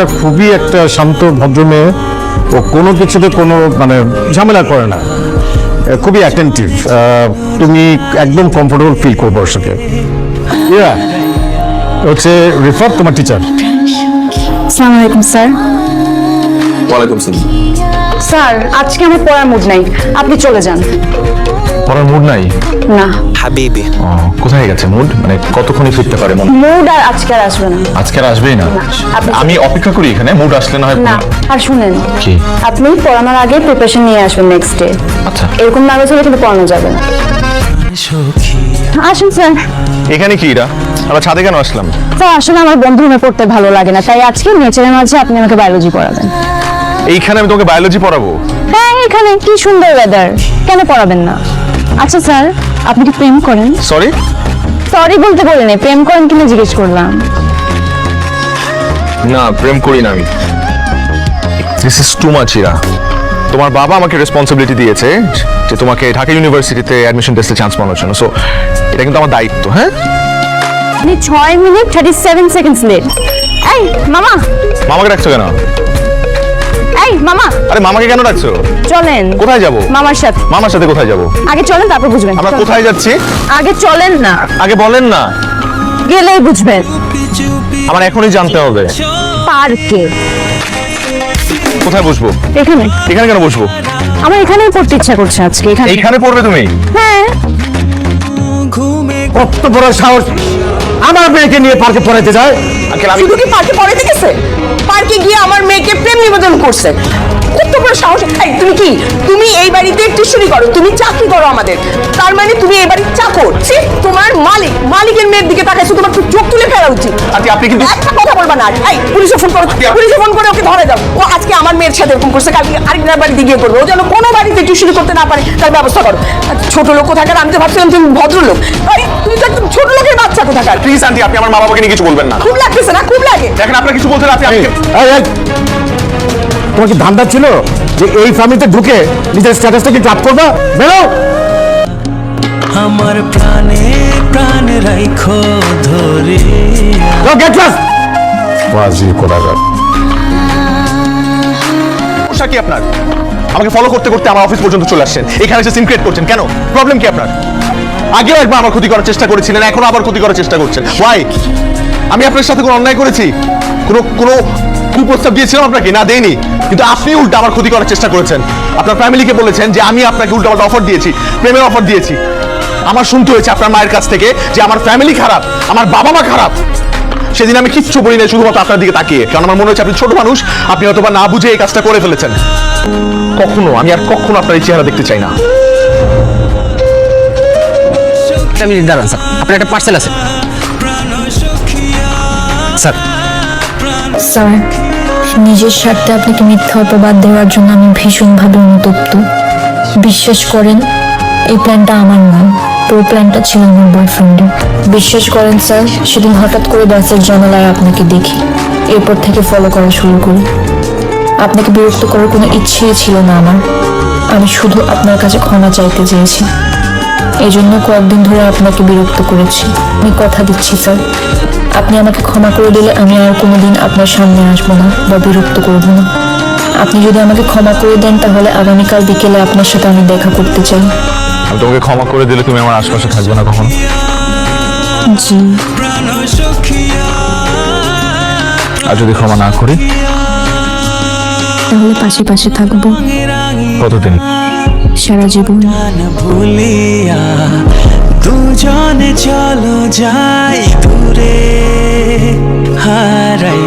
এটা খুবই একটা শান্ত ভদ্র মেয়ে। ও কোনো কিছুতে কোনো মানে ঝামেলা করে না। খুবই অ্যাটেন্টিভ তুমি একদম কমফোর্টেবল ফিল করব ওর সাথে। ইয়া হচ্ছে রিফাত তোমার টিচার আসসালামু আলাইকুম স্যার। ওয়ালাইকুম সালাম। স্যার আজকে আমার পড়ার মুড নাই। আপনি চলে যান। পড়ার মুড নাই? না। হাবিবি। ও, কোথায় গেছে মুড মানে কতক্ষণই ফিরতে পারে মন? মুড আর আজকে আর আসবে না। আজকে আর আসবেই না? আপনি- আমি অপেক্ষা করি এখানে মুড আসলে না হয় না আর শুনেন। কি? আপনি পড়ানোর আগে প্রিপারেশন নিয়ে আসবেন নেক্সট ডে আচ্ছা। এরকম না হলে কিন্তু পড়ানো যাবে না। আসুন স্যার। এখানে কি এরা আমরা ছাদে কেন আসলাম? স্যার আসলে আমার বন্ধু রুমে পড়তে ভালো লাগে না তাই আজকে নেচারের মাঝে আপনি আমাকে বায়োলজি পড়াবেন। এইখানে আমি তোমাকে বায়োলজি পড়াবো? হ্যাঁ এখানে কি সুন্দর ওয়েদার কেন পড়াবেন না? আচ্ছা স্যার আপনি কি প্রেম করেন। সরি সরি বলতে বলিনি প্রেম করেন কিনা জিজ্ঞেস করলাম। না প্রেম করি না আমি। This is too much Ira. তোমার বাবা আমাকে রেসপন্সিবিলিটি দিয়েছে যে তোমাকে ঢাকা ইউনিভার্সিটিতে অ্যাডমিশন টেস্টে চান্স পাওয়ার জন্য। সো এটা কিন্তু আমার দায়িত্ব হ্যাঁ? আপনি ছয় minute thirty seven seconds late এই মামা! মামাকে ডাকছো কেন? মামা। আরে মামাকে কেন ডাকছো? চলেন। কোথায় যাব? মামার সাথে। মামার সাথে কোথায় যাব? আগে চলেন তারপর বুঝবেন। আমরা কোথায় যাচ্ছি? আগে চলেন না। আগে বলেন না। গেলেই বুঝবেন। আমার এখনই জানতে হবে। পার্কে। কোথায় বসবো? এখানে। এখানে কেন বসবো? আমার এখানেই পড়তে ইচ্ছা করছে আজকে এখানে। এইখানে পড়বে তুমি? হ্যাঁ। কত বড় সাহস। আমার মেয়েকে নিয়ে পার্কে পড়াইতে যায়? শুধু কি পার্কে পড়াইতে গেছে? পার্কে গিয়ে আমার প্রেম নিবেদন করছে। কত বড় সাহস। এই তুমি কি? তুমি এই বাড়িতে টিউশনি করো তুমি চাকরি করো আমাদের। তার মানে তুমি এই বাড়ির চাকর। ছি, তোমার মালিক মালিকের মেয়ের দিকে তাকাইছো তোমার তো চোখ তুলে ফেলা উচিত। আন্টি আপনি কিন্তু একটা কথা বলবা না। এই পুলিশে ফোন করো পুলিশে ফোন করে ওকে ধরে দাও। ও আজকে আমার মেয়ের সাথে এরকম করছে কালকে আরেকজনের বাড়িতে গিয়ে করবে ও যেন কোনো বাড়িতে টিউশনি করতে না পারে তার ব্যবস্থা করো। ছোট লোক কোথাকার? আমি তো ভাবছিলাম তুমি ভদ্রলোক। আরে তুমি তো একদম ছোট লোকের বাচ্চা কোথাকার? প্লিজ আন্টি আপনি আমার মা বাবাকে নিয়ে কিছু বলবেন না। খুব লাগতেছে না খুব লাগে। দেখেন আপনার কিছু বলতে রাতে এই, তোমার কি ধান্দা ছিল? যে এই ফ্যামিলিতে ঢুকে নিজের স্ট্যাটাসটাকে ড্রাপ করবা? বেরো! আমার প্রাণে প্রাণ রাইখো ধরে। যাও গেট লাস্ট বাজি কোলাগার সমস্যা কি আপনার? আমাকে ফলো করতে করতে আমার অফিস পর্যন্ত চলে আসছেন। এখানে এসে সিম ক্রিয়েট করছেন। কেন? প্রবলেম কি আপনার? আগেও একবার আমার ক্ষতি করার চেষ্টা করেছিলেন এখনও আবার ক্ষতি করার চেষ্টা করছেন। ওয়াই আমি আপনার সাথে কোনো অন্যায় করেছি? কোনো কোনো কুপ্রস্তাব দিয়েছিলাম আপনাকে? না দেইনি। কিন্তু আপনি উল্টা আমার ক্ষতি করার চেষ্টা করেছেন। আপনার ফ্যামিলিকে বলেছেন যে আমি আপনাকে উল্টা পাল্টা অফার দিয়েছি প্রেমের অফার দিয়েছি। আমার শুনতে হয়েছে আপনার মায়ের কাছ থেকে যে আমার ফ্যামিলি খারাপ আমার বাবা মা খারাপ। সেদিন আমি কিচ্ছু বলি না শুধুমাত্র আপনার দিকে তাকিয়ে। কারণ আমার মনে হচ্ছে আপনি ছোট মানুষ আপনি হয়তো না বুঝে এই কাজটা করে ফেলেছেন। কখনো আমি আর কখনো আপনার এই চেহারা দেখতে চাই না। মিনিট দাঁড়ান স্যার। আপনার একটা পার্সেল আছে। স্যার। স্যার নিজের স্বার্থে আপনাকে মিথ্যা অপবাদ দেওয়ার জন্য আমি ভীষণভাবে অনুতপ্ত। বিশ্বাস করেন, এই প্ল্যানটা আমার না। পুরো প্ল্যানটা ছিল আমার বয়ফ্রেন্ডের। বিশ্বাস করেন, স্যার, সেদিন হঠাৎ করে বাসের জানালায় আপনাকে দেখি। এরপর থেকে ফলো করা শুরু করি। আপনাকে বিরক্ত করার কোনো ইচ্ছেই ছিল না আমার। আমি শুধু আপনার কাছে ক্ষমা চাইতে চেয়েছি। এই জন্য কয়েকদিন ধরে আপনাকে বিরক্ত করেছি। আমি কথা দিচ্ছি, স্যার। আপনি আমাকে ক্ষমা করে দিলে আমি আর কোনোদিন আপনার সামনে আসব না বা বিরক্ত করব না। আপনি যদি আমাকে ক্ষমা করে দেন তাহলে আগামীকাল বিকেলে আপনার সাথে আমি দেখা করতে চাই। আমি তোমাকে ক্ষমা করে দিলে তুমি আমার আশপাশে থাকবে না কখনো? জি। আর যদি ক্ষমা না করি? তাহলে পাশে পাশে থাকব। কতদিন? সারা জীবন। ভুলিয়া দুজনে চলো যাই দূরে হারাই